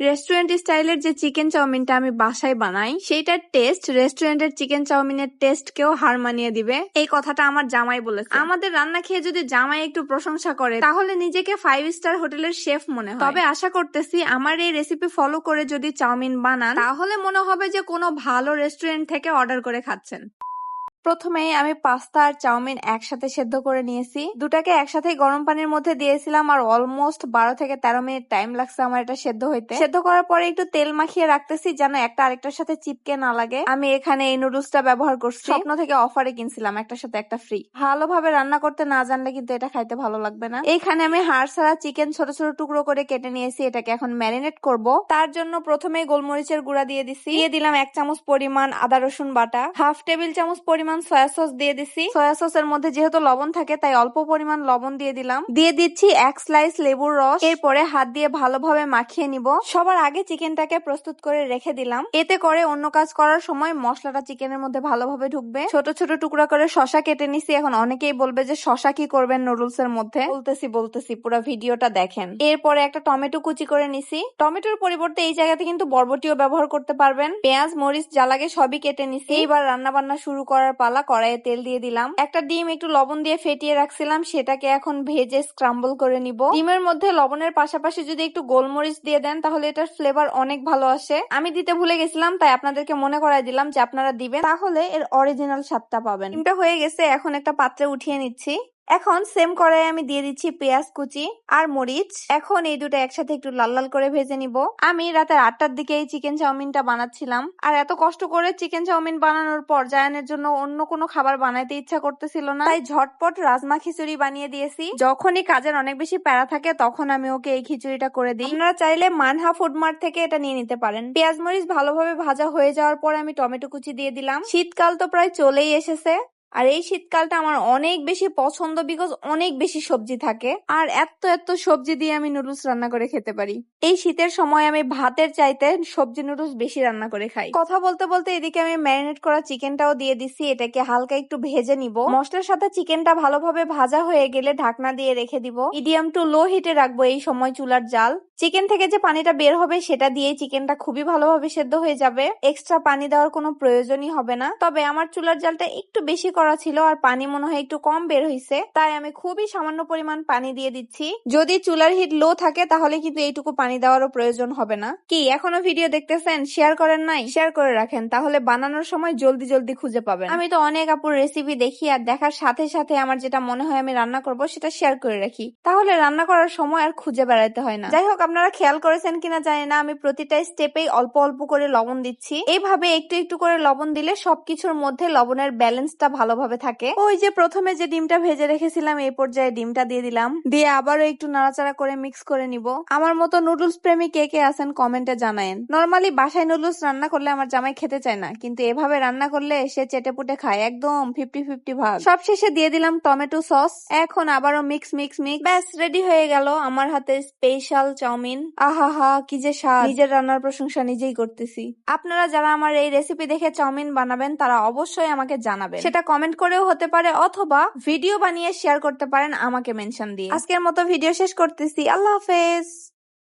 Restaurant স্টাইলের যে chicken চাউমিনটা আমি বাসায় বানাই, সেইটার টেস্ট রেস্টুরেন্টের চিকেন চাউমিনের টেস্ট কেও হার মানিয়ে দিবে। এই কথাটা আমার জামাই বলেছে। আমাদের রান্না খেয়ে যদি জামাই একটু প্রশংসা করে, তাহলে নিজেকে ফাইভ স্টার হোটেলের শেফ মনে হয়। তবে আশা করতেছি আমার এই রেসিপি ফলো করে যদি চাউমিন বানান, তাহলে মনে হবে যে কোনো ভালো রেস্টুরেন্ট থেকে অর্ডার করে খাচ্ছেন। প্রথমে আমি পাস্তা আর চাউমিন একসাথে সেদ্ধ করে নিয়েছি। দুটাকে একসাথে গরম পানির মধ্যে দিয়েছিলাম আর অলমোস্ট বারো থেকে তেরো মিনিট টাইম লাগছে আমার এটা সেদ্ধ হইতে। সেদ্ধ করার পরে একটু তেল মাখিয়ে রাখতেছি যেন একটা আরেকটার সাথে চিপকে না লাগে। আমি এখানে এই নুডলসটা ব্যবহার করছি। স্বপ্ন থেকে অফারে কিনছিলাম একটার সাথে একটা ফ্রি ভালোভাবে রান্না করতে না জানলে কিন্তু এটা খাইতে ভালো লাগবে না। এইখানে আমি হাড় ছাড়া চিকেন ছোট ছোট টুকরো করে কেটে নিয়েছি, এটাকে এখন ম্যারিনেট করব। তার জন্য প্রথমে গোলমরিচের গুঁড়া দিয়ে দিছি। দিয়ে দিলাম এক চামচ পরিমাণ আদা রসুন বাটা হাফ টেবিল চামচ পরিমাণ সয়া সস দিয়ে দিছি। সয়া সসের মধ্যে যেহেতু লবণ থাকে, তাই অল্প পরিমাণ লবণ দিয়ে দিলাম। দিয়ে দিচ্ছি এক স্লাইস লেবুর রস। এরপরে হাত দিয়ে ভালোভাবে মাখিয়ে নিব। সবার আগে চিকেনটাকে প্রস্তুত করে রেখে দিলাম। এতে করে অন্য কাজ করার সময় মশলাটা চিকেনের মধ্যে ভালোভাবে ঢুকবে। ছোট ছোট টুকরা করে শশা কেটে নিছি। এখন অনেকেই বলবে যে, শশা কি করবেন নুডলস এর মধ্যে? বলতেছি বলতেছি, পুরো ভিডিওটা দেখেন। এরপরে একটা টমেটো কুচি করে নিছি। টমেটোর পরিবর্তে এই জায়গাতে কিন্তু বরবটিও ব্যবহার করতে পারবেন। পেঁয়াজ, মরিচ লাগে সবই কেটে নিছি। এইবার রান্না বান্না শুরু করার পালা কড়াইয়ে তেল দিয়ে দিলাম। একটা ডিম একটু লবণ দিয়ে ফেটিয়ে রাখছিলাম, সেটাকে এখন ভেজে স্ক্রাম্বল করে নিব। ডিমের মধ্যে লবণের পাশাপাশি যদি একটু গোলমরিচ দিয়ে দেন, তাহলে এটার ফ্লেভার অনেক ভালো আসে। আমি দিতে ভুলে গেছিলাম, তাই আপনাদেরকে মনে করাই দিলাম যে আপনারা দিবেন। তাহলে এর অরিজিনাল স্বাদটা পাবেন। ডিমটা হয়ে গেছে, এখন একটা পাত্রে উঠিয়ে নিচ্ছি। এখন সেম কড়াই আমি দিয়ে দিচ্ছি পেঁয়াজ, কুচি আর মরিচ। এখন এই দুটো একসাথে একটু লাল লাল করে ভেজে নিব। আমি রাতের আটটার দিকে এই চিকেন চাউমিনটা বানাচ্ছিলাম। আর এত কষ্ট করে চিকেন চাউমিন বানানোর পর জায়ানের জন্য অন্য কোনো খাবার বানাইতে ইচ্ছা করতেছিল না। তাই ঝটপট রাজমা খিচুড়ি বানিয়ে দিয়েছি। যখনই কাজের অনেক বেশি প্যারা থাকে তখন আমি ওকে এই খিচুড়িটা করে দিই। আপনারা চাইলে মানহা ফুড মার্ট থেকে এটা নিয়ে নিতে পারেন। পেঁয়াজ, মরিচ ভালোভাবে ভাজা হয়ে যাওয়ার পর আমি টমেটো কুচি দিয়ে দিলাম। শীতকাল তো প্রায় চলেই এসেছে। আর এই শীতকালটা আমার অনেক বেশি পছন্দ বিকজ অনেক বেশি সবজি থাকে। আর এত এত সবজি দিয়ে আমি নুডলস রান্না করে খেতে পারি। এই শীতের সময় আমি ভাতের চাইতে সবজি নুডলস বেশি রান্না করে খাই। কথা বলতে বলতে এদিকে আমি ম্যারিনেট করা চিকেনটাও দিয়ে দিছি, এটাকে হালকা একটু ভেজে নিব। মশলার সাথে চিকেনটা ভালোভাবে ভাজা হয়ে গেলে ঢাকনা দিয়ে রেখে দিব। মিডিয়াম টু লো হিটে রাখব এই সময় চুলার জাল। চিকেন থেকে যে পানিটা বের হবে সেটা দিয়ে চিকেনটা খুবই ভালোভাবে সেদ্ধ হয়ে যাবে। এক্সট্রা পানি দেওয়ার কোনো প্রয়োজনই হবে না। তবে আমার চুলার জালটা একটু বেশি করা ছিল আর পানি মনে হয় একটু কম বের হয়েছে তাই আমি খুবই সামান্য পরিমাণ পানি দিয়ে দিচ্ছি। যদি চুলার হিট লো থাকে, তাহলে কিন্তু এইটুকু পানি দেওয়ারও প্রয়োজন হবে না। কি, এখনও ভিডিও দেখতেছেন? শেয়ার করেন নাই? শেয়ার করে রাখেন, তাহলে বানানোর সময় জলদি জলদি খুঁজে পাবেন। আমি তো অনেক আপুর রেসিপি দেখি আর দেখার সাথে সাথে আমার যেটা মনে হয় আমি রান্না করব, সেটা শেয়ার করে রাখি। তাহলে রান্না করার সময় আর খুঁজে বেড়াতে হয় না। যাই হোক, আপনারা খেয়াল করেছেন কিনা জানি না, আমি প্রতিটা স্টেপেই অল্প অল্প করে লবণ দিচ্ছি। এইভাবে একটু একটু করে লবণ দিলে সবকিছুর মধ্যে লবণের ব্যালেন্সটা ভালোভাবে থাকে। ওই যে প্রথমে যে ডিমটা ভেজে রেখেছিলাম, এই পর্যায়ে ডিমটা দিয়ে দিলাম। দিয়ে আবারও একটু নাড়াচাড়া করে মিক্স করে নিব। আমার মতো নুডলস প্রেমী কে কে আছেন কমেন্টে জানায়েন। নর্মালি বাসায় নুডলস রান্না করলে আমার জামাই খেতে চায় না, কিন্তু এভাবে রান্না করলে সে চেটে পুটে খায়, একদম ফিফটি ফিফটি ভাগ। সব শেষে দিয়ে দিলাম টমেটো সস। এখন আবারও মিক্স মিক্স মিক্স ব্যাস রেডি হয়ে গেল আমার হাতে স্পেশাল চাউমিন। আহা হা কি যে স্বাদ। নিজের রান্নার প্রশংসা নিজেই করতেছি। আপনারা যারা আমার এই রেসিপি দেখে চাউমিন বানাবেন, তারা অবশ্যই আমাকে জানাবেন। সেটা কমেন্ট করেও হতে পারে অথবা ভিডিও বানিয়ে শেয়ার করতে পারেন আমাকে মেনশন দিয়ে। আজকের মতো ভিডিও শেষ করতেছি। আল্লাহ হাফেজ।